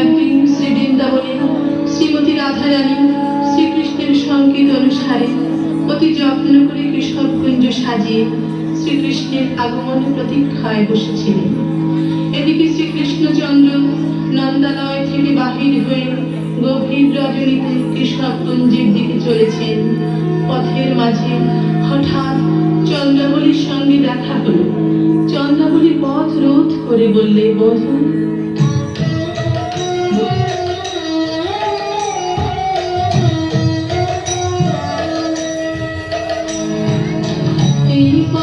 একদিন শ্রী বৃন্দাবনী শ্রীমতী রাধারানী শ্রীকৃষ্ণের সংকেত অনুসারে অতি যত্ন করে কৃষককুঞ্জ সাজিয়ে শ্রীকৃষ্ণের আগমন প্রতীক্ষায় বসেছিলেন। এদিকে শ্রীকৃষ্ণচন্দ্র নন্দালয় থেকে বাহির হয়ে গভীর রজনীতে কৃষককুঞ্জের দিকে চলেছেন। পথের মাঝে হঠাৎ চন্দ্রাবলীর সঙ্গে দেখা হলো। চন্দ্রাবলী পথ রোধ করে বললে বধূ